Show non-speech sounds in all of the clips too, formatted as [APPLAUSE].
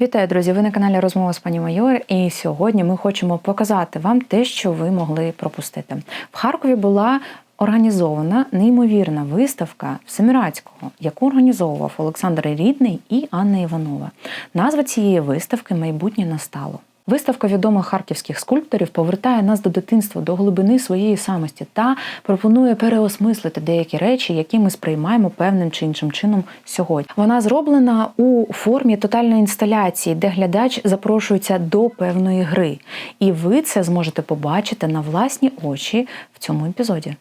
Вітаю, друзі! Ви на каналі Розмова з пані Майор. І сьогодні ми хочемо показати вам те, що ви могли пропустити. В Харкові була організована неймовірна виставка Семірацького, яку організовував Олександр Рідний і Анна Іванова. Назва цієї виставки Майбутнє настало. Виставка відомих харківських скульпторів повертає нас до дитинства, до глибини своєї самості та пропонує переосмислити деякі речі, які ми сприймаємо певним чи іншим чином сьогодні. Вона зроблена у формі тотальної інсталяції, де глядач запрошується до певної гри, і ви це зможете побачити на власні очі в цьому епізоді.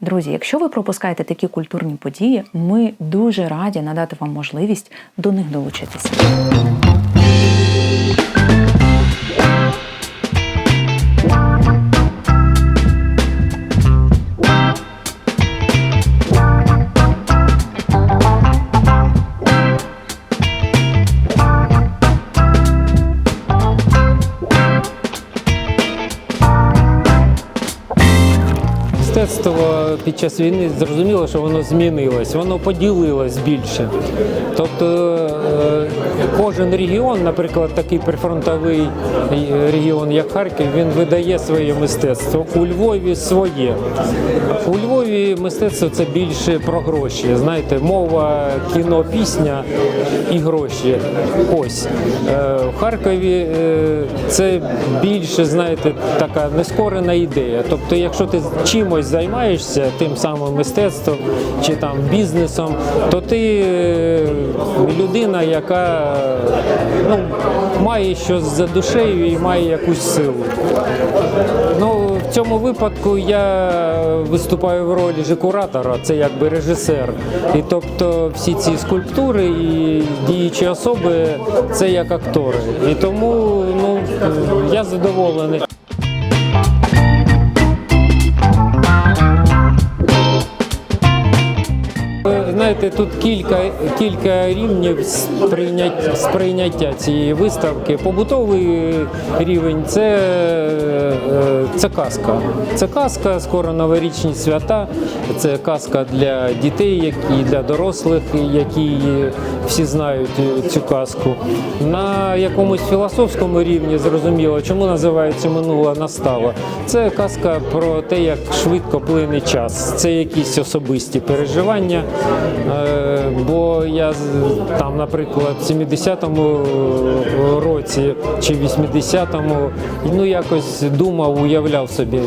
Друзі, якщо ви пропускаєте такі культурні події, ми дуже раді надати вам можливість до них долучитися. Час війни зрозуміло, що воно змінилось, воно поділилось більше. Тобто е, кожен регіон, наприклад, такий прифронтовий е, регіон, як Харків, він видає своє мистецтво. У Львові своє. У Львові мистецтво це більше про гроші. Знаєте, мова, кіно, пісня і гроші. Ось. Е, В Харкові е, це більше, знаєте, така нескорена ідея. Тобто, якщо ти чимось займаєшся, тим самим мистецтвом чи там бізнесом, то ти людина, яка ну, має щось за душею і має якусь силу. Ну, в цьому випадку я виступаю в ролі же куратора, це якби режисер. І тобто всі ці скульптури і діючі особи це як актори. І тому ну, я задоволений. Знаєте, тут кілька, кілька рівнів сприйняття, сприйняття цієї виставки. Побутовий рівень це, е, це казка. Це казка, скоро новорічні свята, це казка для дітей і для дорослих, які всі знають цю казку. На якомусь філософському рівні зрозуміло, чому називається минуле настало. Це казка про те, як швидко плине час. Це якісь особисті переживання. Е, Бо я там, наприклад, в 70-му році чи 80-му ну якось думав, уявляв собі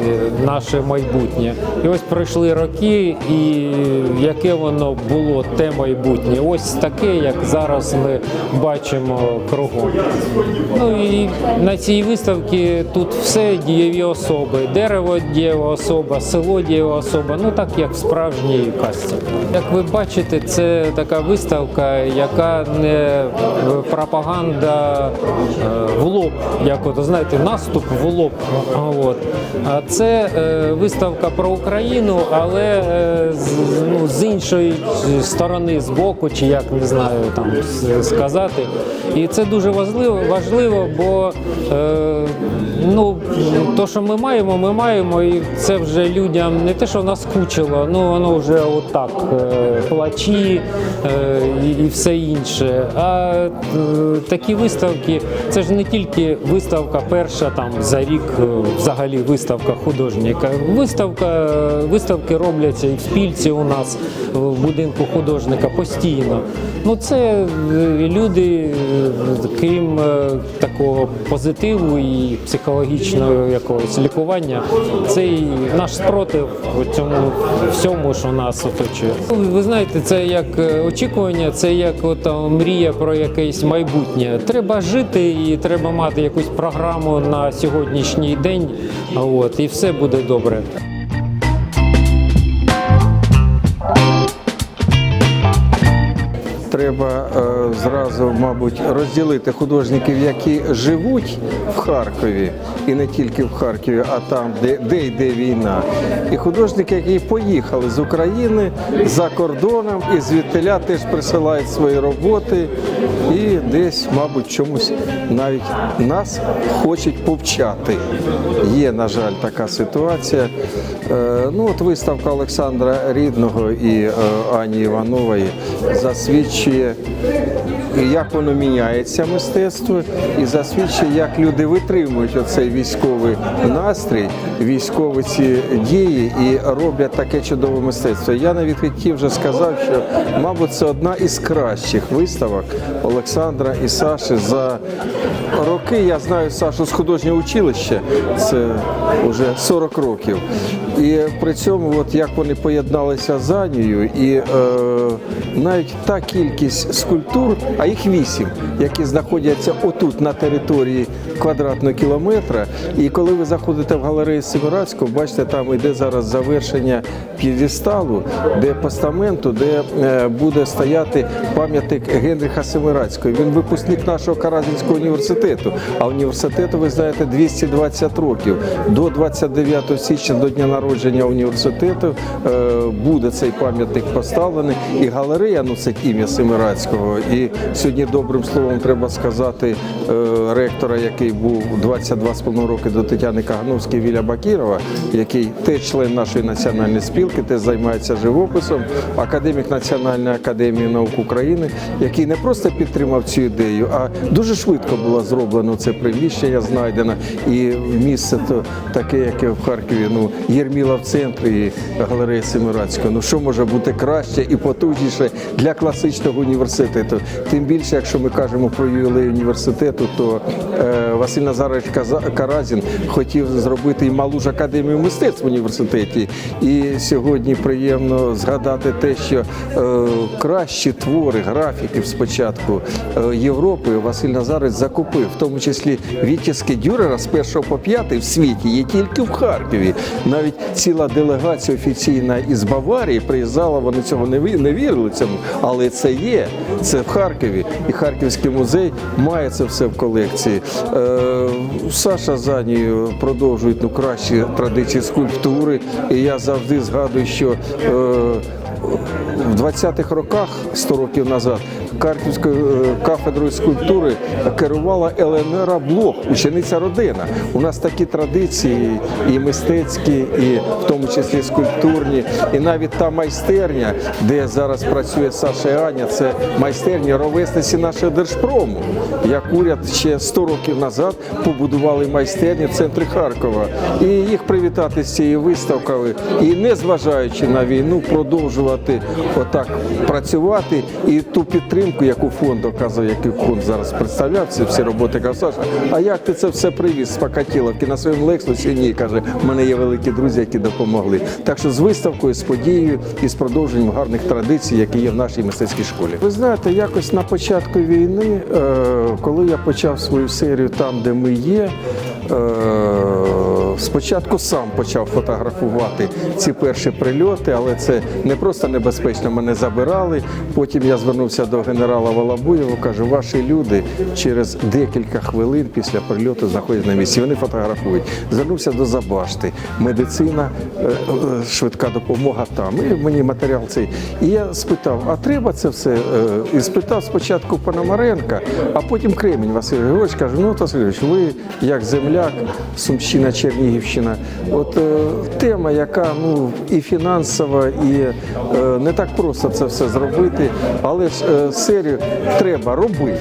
наше майбутнє. І ось пройшли роки, і яке воно було те майбутнє. Ось таке, як зараз ми бачимо кругом. Ну і на цій виставці тут все дієві особи. Дерево дієва особа, село дієва особа, ну так як в справжній казці. Як ви бачите, це така виставка, яка не пропаганда е, в лоб, як от знаєте, наступ в лоб. От. А це е, виставка про Україну, але е, ну, з іншої сторони, з боку, чи як не знаю там сказати. І це дуже важливо, важливо бо е, ну, то, що ми маємо, ми маємо, і це вже людям не те, що наскучило, ну воно вже отак, е, плачі е, і, все інше. А е, такі виставки, це ж не тільки виставка перша там за рік, взагалі виставка художника. Виставка, виставки робляться і в спільці у нас в будинку художника постійно. Ну це люди, крім такого позитиву і психологічного якогось лікування, це і наш спротив цьому всьому, що нас оточує. Ну, Ви знаєте, це як е, очікування, це як от, мрія про якесь майбутнє. Треба жити і треба мати якусь програму на сьогоднішній день. От, і все буде добре. Треба е, зразу, мабуть, розділити художників, які живуть в Харкові, і не тільки в Харкові, а там, де, де йде війна. І художники, які поїхали з України за кордоном і звідтиля теж присилають свої роботи, і десь, мабуть, чомусь навіть нас хочуть повчати. Є, на жаль, така ситуація. Е, Ну, от виставка Олександра Рідного і е, Ані Іванової засвідчує як воно міняється мистецтво, і засвідчує, як люди витримують оцей військовий настрій, військові ці дії і роблять таке чудове мистецтво. Я на відкритті вже сказав, що, мабуть, це одна із кращих виставок Олександра і Саші за роки. Я знаю Сашу з художнього училища, це вже 40 років. І при цьому, от як вони поєдналися з Анією, і е, навіть та кількість скульптур, а їх вісім, які знаходяться отут на території квадратного кілометра. І коли ви заходите в галерею Северацького, бачите, там йде зараз завершення п'єдесталу, де постаменту, де е, буде стояти пам'ятник Генріха Семирадського. Він випускник нашого Каразінського університету. А університету, ви знаєте, 220 років. До 29 січня, до дня народження університету, е, буде цей пам'ятник поставлений. І галерея носить ім'я Семирадського. І сьогодні добрим словом треба сказати е, ректора, який був 22,5 роки до Тетяни Кагановської Віля Бакірова, який теж член нашої національної спілки, теж займається живописом, академік Національної академії наук України, який не просто підтримав цю ідею, а дуже швидко було зроблено це приміщення, знайдено. І місце таке, яке в Харкові, ну Єрміла в центрі і галерея Семирадського. Ну що може бути краще і потужніше для класичного університету? Тим більше, якщо ми кажемо про ювілей університету, то е, Василь Назарович Каразін хотів зробити і малу ж академію мистецтв в університеті. І сьогодні приємно згадати те, що е, кращі твори графіків спочатку е, Європи Василь Назарович закупив, в тому числі відтиски Дюрера з першого по п'ятий в світі є тільки в Харкові. Навіть ціла делегація офіційна із Баварії приїжджала, вони цього не вірили цьому, але це є. Це в Харкові. І Харківський музей має це все в колекції. Е, Саша з продовжують ну, кращі традиції скульптури. І я завжди згадую, що е, в 20-х роках, 100 років назад, Харківською е, кафедрою скульптури керувала Еленера Блох, учениця родина. У нас такі традиції і мистецькі, і в тому числі скульптурні, і навіть та майстерня, де зараз працює Саша і Аня, це майстерня ровесниці нашого держпрому. Як уряд ще 100 років назад побудували майстерні в центрі Харкова. І їх привітати з цією виставкою, і незважаючи на війну, продовжувати отак працювати і ту підтримку, яку фонд оказує, який фонд зараз представляв, ці всі роботи Саша, а як ти це все привіз з Покатіловки на своєму лексусі? Ні, каже, в мене є великі друзі, які допомогли. Так що з виставкою, з подією і з продовженням гарних традицій, які є в нашій мистецькій школі. Ви знаєте, якось на початку війни, е, коли я почав свою серію там, де ми є. е, Спочатку сам почав фотографувати ці перші прильоти, але це не просто небезпечно. Мене забирали. Потім я звернувся до генерала Волобуєва, кажу, ваші люди через декілька хвилин після прильоту знаходяться на місці. Вони фотографують. Звернувся до Забашти, медицина, е, е, швидка допомога там. І мені матеріал цей. І я спитав, а треба це все? Е, І спитав спочатку Пономаренка, а потім Кремінь Василь Григорович каже, ну Василь Григорович, ви як земляк, Сумщина, Чернігівщина. От тема, яка ну і фінансова, і не так просто це все зробити, але ж е, серію треба робити.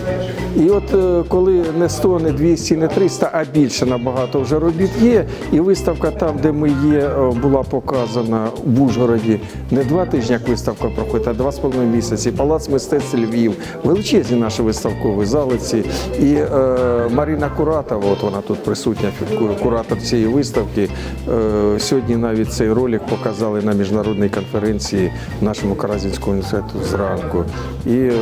І от е, коли не 100, не 200, не 300, а більше набагато вже робіт є, і виставка там, де ми є, е, була показана в Ужгороді не два тижні, як виставка проходить, а два з половиною місяці. Палац мистецтв Львів, величезні наші виставкові зали ці. І е, Марина Куратова, от вона тут присутня, куратор цієї виставки. Е, сьогодні навіть цей ролик показали на міжнародній конференції нашому Каразінському університету зранку. І е,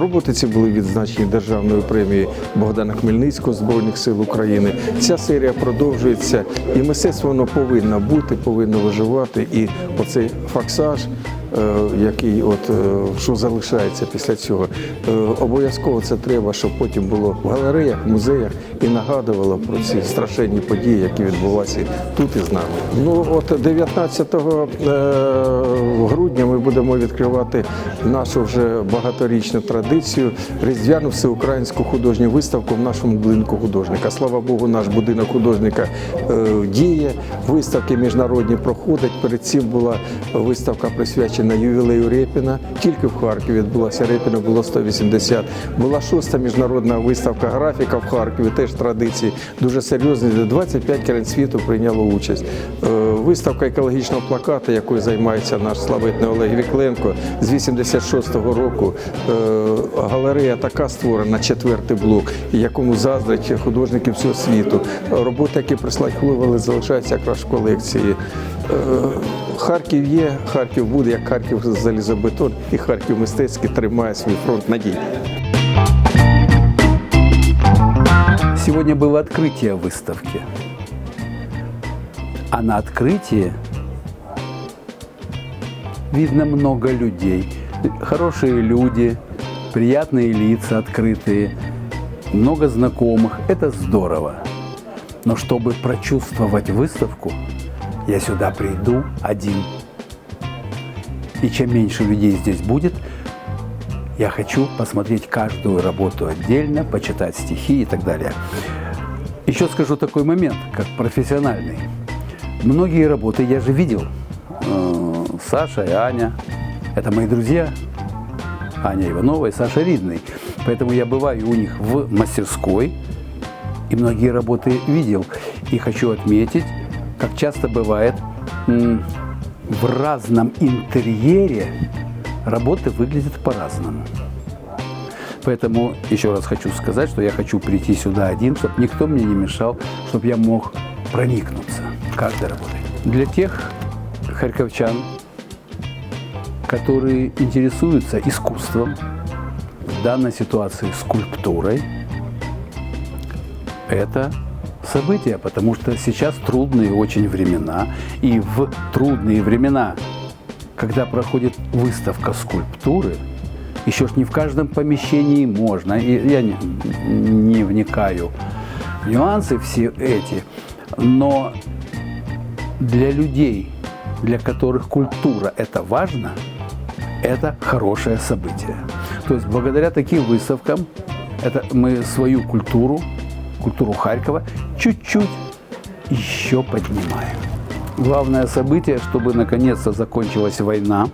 роботи ці були відзначені державною премією Богдана Хмельницького Збройних сил України. Ця серія продовжується, і мистецтво воно повинно бути, повинно виживати. І оцей факсаж. Е, Який от е, що залишається після цього, Е, обов'язково це треба, щоб потім було в галереях, музеях і нагадувало про ці страшенні події, які відбувалися тут і з нами. Ну от 19 е, грудня ми будемо відкривати нашу вже багаторічну традицію різдвяну всеукраїнську художню виставку в нашому будинку художника. Слава Богу, наш будинок художника діє. Виставки міжнародні проходять. Перед цим була виставка присвячена на ювілею Репіна. Тільки в Харкові відбулася Репіна, було 180. Була шоста міжнародна виставка графіка в Харкові, теж традиції дуже серйозні. де 25 країн світу прийняло участь. Е, Виставка екологічного плаката, якою займається наш славетний Олег Вікленко, з 86-го року. Е, Галерея така створена, четвертий блок, якому заздрять художники всього світу. Роботи, які прислать хлопали, залишаються якраз в колекції. Е, Харків є, Харків буде, як Харків залізобетон, і Харків мистецький тримає свій фронт надій. Сегодня было открытие выставки. А на открытии видно много людей. Хорошие люди, приятные лица открытые, много знакомых. Это здорово. Но чтобы прочувствовать выставку, я сюда приду один. И чем меньше людей здесь будет, я хочу посмотреть каждую работу отдельно, почитать стихи и так далее. Еще скажу такой момент, как профессиональный. Многие работы я же видел. Э, Саша и Аня. Это мои друзья. Аня Иванова и Саша Ридный. Поэтому я бываю у них в мастерской и многие работы видел. И хочу отметить, как часто бывает, в разном интерьере работы выглядят по-разному. Поэтому еще раз хочу сказать, что я хочу прийти сюда один, чтобы никто мне не мешал, чтобы я мог проникнуться каждой работой. Для тех харьковчан, которые интересуются искусством, в данной ситуации скульптурой, это событие, потому что сейчас трудные очень времена, и в трудные времена, когда проходит выставка скульптуры, еще ж не в каждом помещении можно, и я не, не вникаю в нюансы все эти, но для людей, для которых культура это важно, это хорошее событие. То есть благодаря таким выставкам это мы свою культуру, культуру Харькова чуть-чуть еще поднимаем. Главное событие, чтобы наконец-то закончилась война,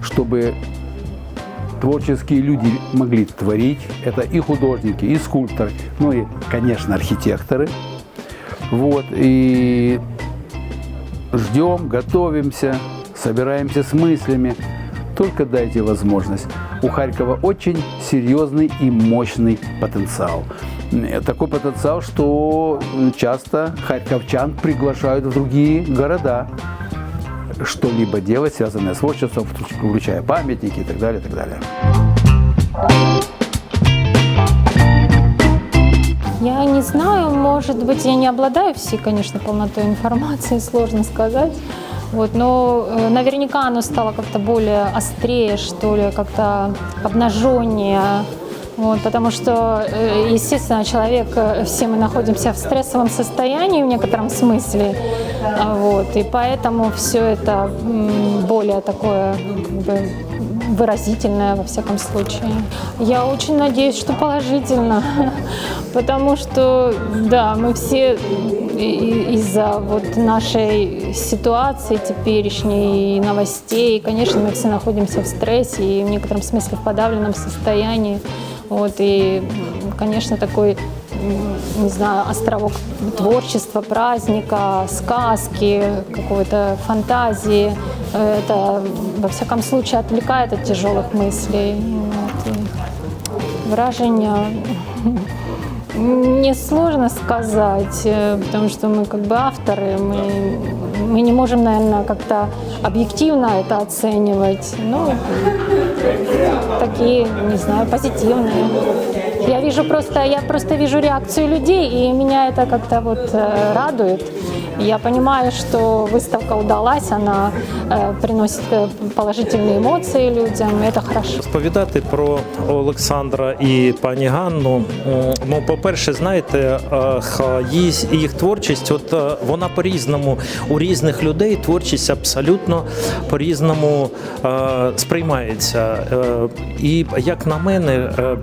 чтобы творческие люди могли творить. Это и художники, и скульпторы, ну и, конечно, архитекторы. Вот, и ждем, готовимся, собираемся с мыслями. Только дайте возможность. У Харькова очень серьезный и мощный потенциал. Такой потенциал, что часто харьковчан приглашают в другие города что-либо делать, связанное с творчеством, включая памятники и так далее, и так далее. Я не знаю, может быть, я не обладаю всей, конечно, полнотой информации, [LAUGHS] сложно сказать. Вот, но э, наверняка оно стало как-то более острее, что ли, как-то обнаженнее. Вот, потому что, э, естественно, человек, э, все мы находимся в стрессовом состоянии в некотором смысле. А, Вот, и поэтому все это более такое как бы, выразительное во всяком случае. Я очень надеюсь, что положительно, [LAUGHS] потому что, да, мы все из-за вот нашей ситуации теперешней новостей, конечно, мы все находимся в стрессе и в некотором смысле в подавленном состоянии. Вот, и, конечно, такой не знаю, островок творчества, праздника, сказки, какой-то фантазии. Это, во всяком случае, отвлекает от тяжелых мыслей. Вот. И Враження [LAUGHS] сложно сказать, э, потому что мы как бы авторы, мы, мы не можем, наверное, как-то объективно это оценивать. Ну, такие, не знаю, позитивные. Я вижу просто, я просто вижу реакцию людей, и меня это как-то вот э, радует. Я понимаю, что выставка удалась, она э, приносит э, положительные эмоции людям, и это хорошо. Розповідати про Олександра і пані Ганну. м, Ну, по-перше, знаєте, е, ха- їх, їх творчість, от е, вона по-різному у різних людей творчість абсолютно по-різному е, сприймається. Е, І як на мене, е, е,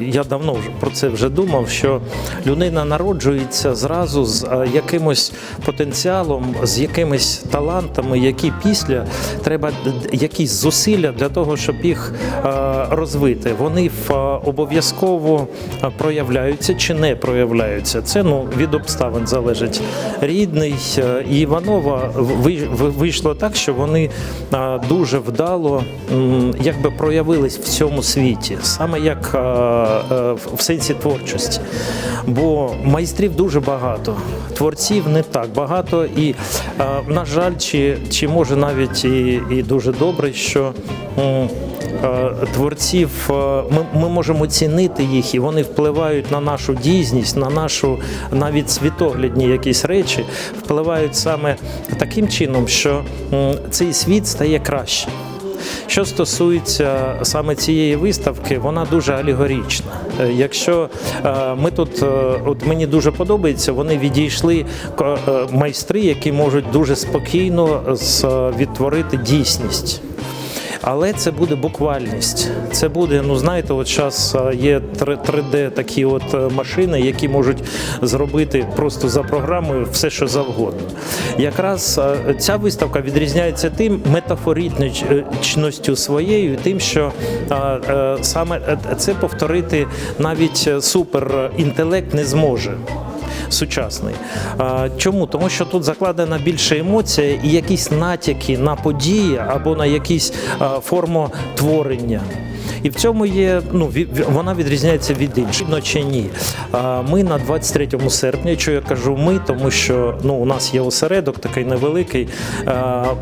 я давно вже про це вже думав, що людина народжується зразу з е, якимось потенціалом, з якимись талантами, які після треба якісь зусилля для того, щоб їх е, розвити. Вони е, обов'язково е, проявляються чи не проявляються. Це ну від обставин залежить. Рідний і Іванова ви- ви- вийшло так, що вони дуже вдало якби проявились в цьому світі, саме як в сенсі творчості. Бо майстрів дуже багато, творців не так багато, і, е, на жаль, чи, чи може навіть і, і дуже добре, що е, творців е, ми, ми можемо цінити їх, і вони впливають на нашу дійсність, на нашу навіть світоглядні якісь речі, впливають саме таким чином, що цей світ стає краще. Що стосується саме цієї виставки, вона дуже алегорічна. Е, Якщо е, ми тут, е, от мені дуже подобається, вони відійшли майстри, які можуть дуже спокійно відтворити дійсність. Але це буде буквальність. Це буде, ну знаєте, от зараз є 3D такі от е, машини, які можуть зробити просто за програмою все, що завгодно. Якраз ця виставка відрізняється тим метафоричністю своєю, тим, що е, саме е, це повторити навіть суперінтелект не зможе сучасний. Чому? Тому що тут закладена більше емоція і якісь натяки на події або на якісь а, форму творення. І в цьому є, ну, вона відрізняється від інших. Чи ні. Ми на 23 серпня, що я кажу ми, тому що ну, у нас є осередок такий невеликий.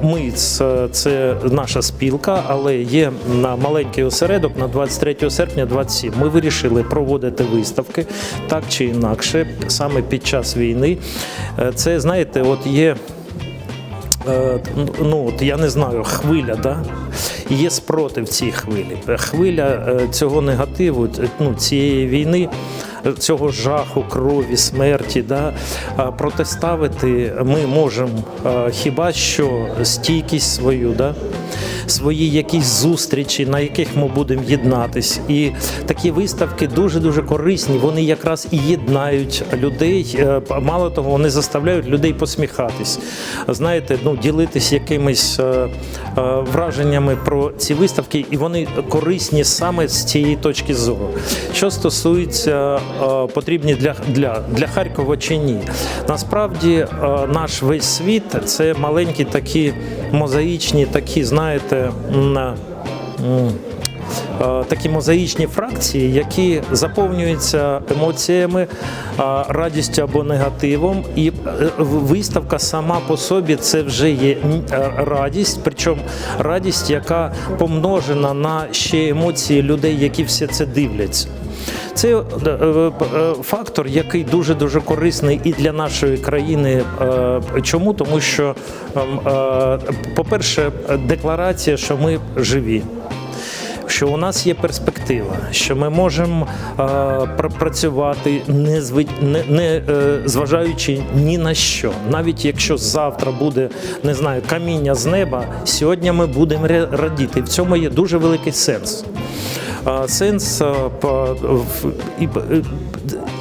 Ми це, це наша спілка, але є на маленький осередок на 23 серпня 27. Ми вирішили проводити виставки так чи інакше, саме під час війни. Е, Це, знаєте, от є. Е, ну от я не знаю, хвиля, да? Є спротив цій хвилі. Хвиля е, цього негативу, ну, цієї війни, цього жаху, крові, смерті. Да? Протиставити ми можемо хіба що стійкість свою, да? свої якісь зустрічі, на яких ми будемо єднатись. І такі виставки дуже дуже корисні. Вони якраз і єднають людей. Е, Мало того, вони заставляють людей посміхатись. Знаєте, ну ділитись якимись е, е, враженнями про ці виставки, і вони корисні саме з цієї точки зору. Що стосується потрібні для, для, для Харкова чи ні, насправді е, наш весь світ це маленькі такі мозаїчні, такі, знаєте, е, такі мозаїчні фракції, які заповнюються емоціями, е, радістю або негативом. І е, виставка сама по собі це вже є е, радість, причому радість, яка помножена на ще емоції людей, які все це дивляться. Це е, е, е, фактор, який дуже дуже корисний і для нашої країни. Чому? Тому що, по-перше, декларація, що ми живі. Що у нас є перспектива, що ми можемо е, пр- працювати не, зви... не, не е, зважаючи ні на що. Навіть якщо завтра буде не знаю каміння з неба, сьогодні ми будемо радіти. В цьому є дуже великий сенс. Сенс е,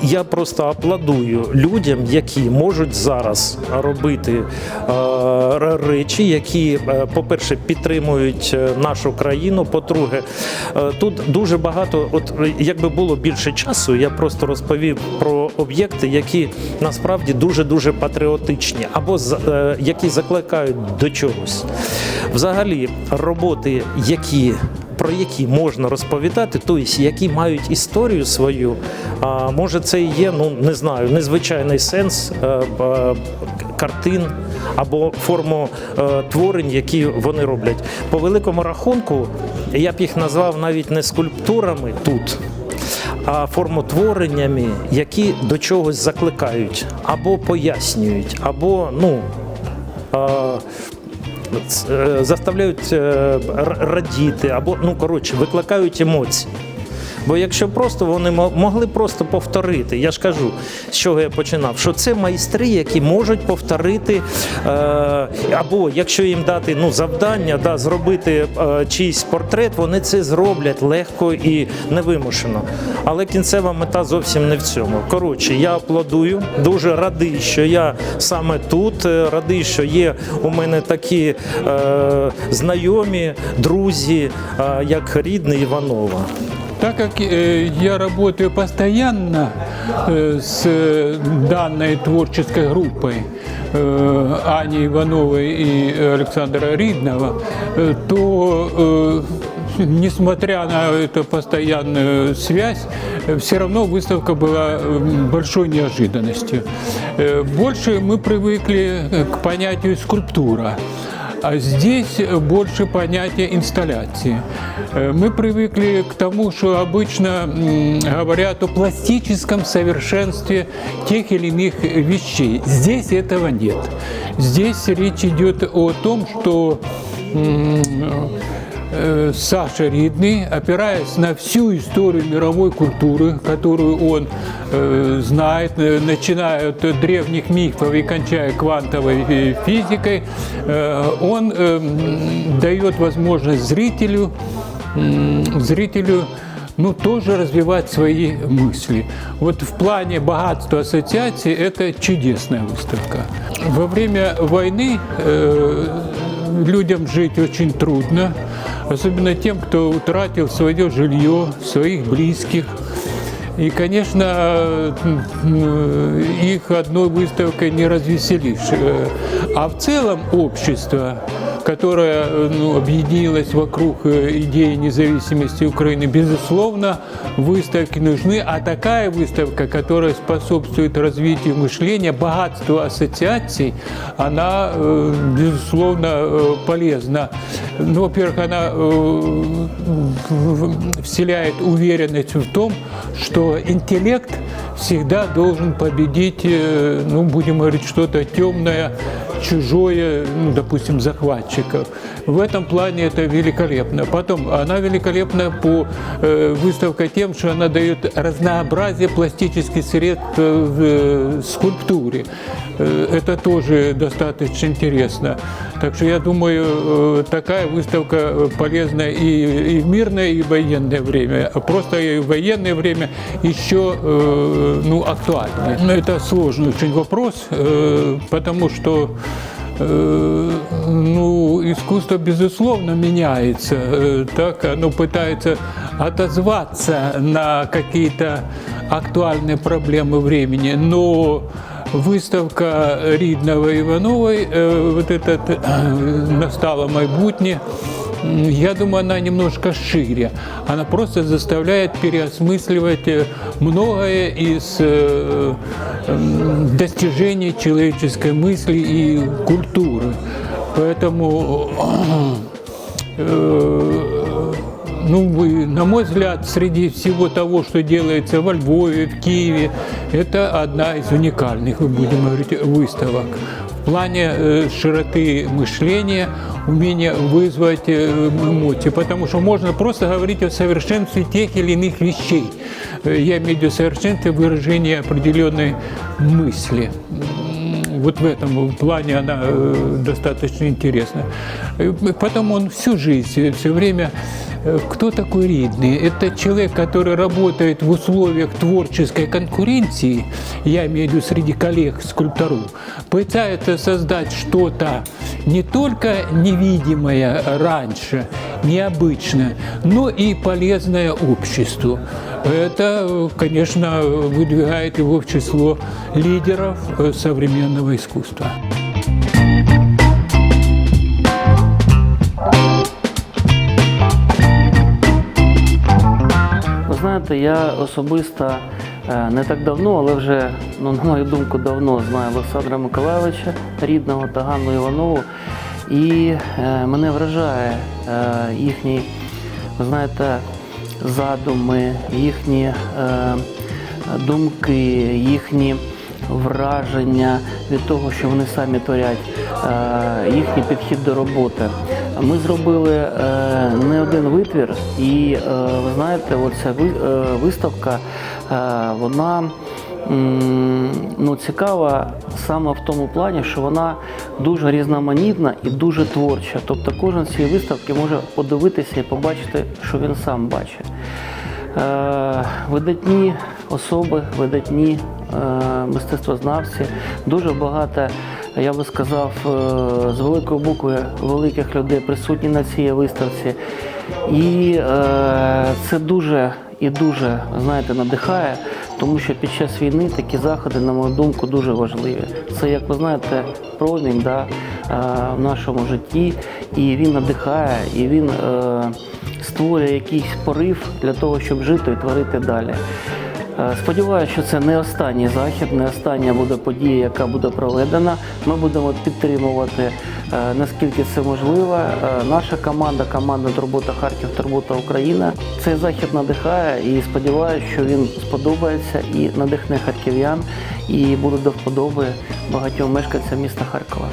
я просто аплодую людям, які можуть зараз робити речі, які, е, по-перше, підтримують е, нашу країну. По-друге, е, тут дуже багато. От е, якби було більше часу, я просто розповів про об'єкти, які насправді дуже дуже патріотичні, або е, які закликають до чогось. Взагалі, роботи, які про які можна розповідати, тобто які мають історію свою. А може, це і є, ну не знаю, незвичайний сенс е, б- картин або форму е, творень, які вони роблять. По великому рахунку, я б їх назвав навіть не скульптурами тут. А формотвореннями, які до чогось закликають, або пояснюють, або ну е, е, заставляють е, радіти, або ну коротше, викликають емоції. Бо якщо просто вони мо- могли просто повторити, я ж кажу, з чого я починав, що це майстри, які можуть повторити, е, або якщо їм дати ну, завдання, да, зробити е, чийсь портрет, вони це зроблять легко і невимушено. Але кінцева мета зовсім не в цьому. Коротше, я аплодую, дуже радий, що я саме тут, е, радий, що є у мене такі знайомі, друзі, як рідний Іванова. Так как э, я работаю постоянно э, с э, данной творческой группой э, Ани Ивановой и Александра Ридного, э, то э, несмотря на эту постоянную связь, все равно выставка была э, большой неожиданностью. Э, Больше мы привыкли э, к понятию скульптура. А здесь больше понятия инсталляции. Э, Мы привыкли к тому, что обычно м, говорят о пластическом совершенстве тех или иных вещей. Здесь этого нет. Здесь речь идет о том, что м, э, Саша Ридный, опираясь на всю историю мировой культуры, которую он э, знает, э, начиная от древних мифов и кончая квантовой э, физикой, э, он э, дает возможность зрителю, зрителю ну, тоже развивать свои мысли. Вот в плане богатства ассоциации это чудесная выставка. Во время войны э, людям жить очень трудно, особенно тем, кто утратил свое жилье, своих близких. И, конечно, э, их одной выставкой не развеселишь. Э, А в целом общество, которое э, ну, объединилось вокруг э, идеи независимости Украины, безусловно, выставки нужны. А такая выставка, которая способствует развитию мышления, богатству ассоциаций, она, э, безусловно, полезна. Ну, во-первых, она вселяет уверенность в том, что интеллект всегда должен победить, ну, будем говорить, что-то темное, чужое, ну, допустим, захватчиков. В этом плане это великолепно. Потом, она великолепна по э, выставка тем, что она дает разнообразие пластических средств э, в э, скульптуре. Э, Это тоже достаточно интересно. Так что я думаю, э, такая выставка э, полезна и, и в мирное, и в военное время. А Просто и в военное время еще э, ну, актуальнее. Но Это сложный очень вопрос, потому что ну, искусство, безусловно, меняется. Так, оно пытается отозваться на какие-то актуальные проблемы времени, но выставка Ридного и Ивановой, э, вот этот э, «Настало майбутнє», М, я думаю, она немножко шире. Она просто заставляет переосмысливать э, многое из э, м, достижений человеческой мысли и культуры. Поэтому э, [CLEARS THROAT] ну, вы, на мой взгляд, среди всего того, что делается во Львове, в Киеве, это одна из уникальных, мы будем говорить, выставок. В плане э, широты мышления, умения вызвать э, эмоции, потому что можно просто говорить о совершенстве тех или иных вещей. Э, Я имею в виду совершенстве выражения определенной мысли. М, Вот в этом плане она э, достаточно интересна. Э, Потом он всю жизнь, все время Э, кто такой Ридный? Это человек, который работает в условиях творческой конкуренции, я имею в виду среди коллег скульпторов, пытается создать что-то не только невидимое раньше, необычное, но и полезное обществу. Это, конечно, выдвигает его в число лидеров э, современного искусства. Знаєте, я особисто е, не так давно, але вже, ну, на мою думку, давно знаю Олександра Миколайовича, рідного та Ганну Іванову. І е, мене вражає е, їхні, ви знаєте, задуми, їхні думки, їхні враження від того, що вони самі творять, їхній підхід до роботи. Ми зробили е, не один витвір, і е, ви знаєте, оця е, виставка, вона ну, цікава саме в тому плані, що вона дуже різноманітна і дуже творча. Тобто кожен з цієї виставки може подивитися і побачити, що він сам бачить. Видатні особи, видатні мистецтвознавці, дуже багато, я би сказав, е, з великої букви великих людей присутні на цій виставці. І е, це дуже і дуже знаєте, надихає, тому що під час війни такі заходи, на мою думку, дуже важливі. Це, як ви знаєте, промінь да, е, в нашому житті, і він надихає, і він створює якийсь порив для того, щоб жити і творити далі. Е, Сподіваюся, що це не останній захід, не остання буде подія, яка буде проведена. Ми будемо підтримувати е, наскільки це можливо. Е, Наша команда, команда Турбота Харків, Турбота Україна. Цей захід надихає і сподіваюся, що він сподобається і надихне харків'ян, і буде до вподоби багатьом мешканцям міста Харкова.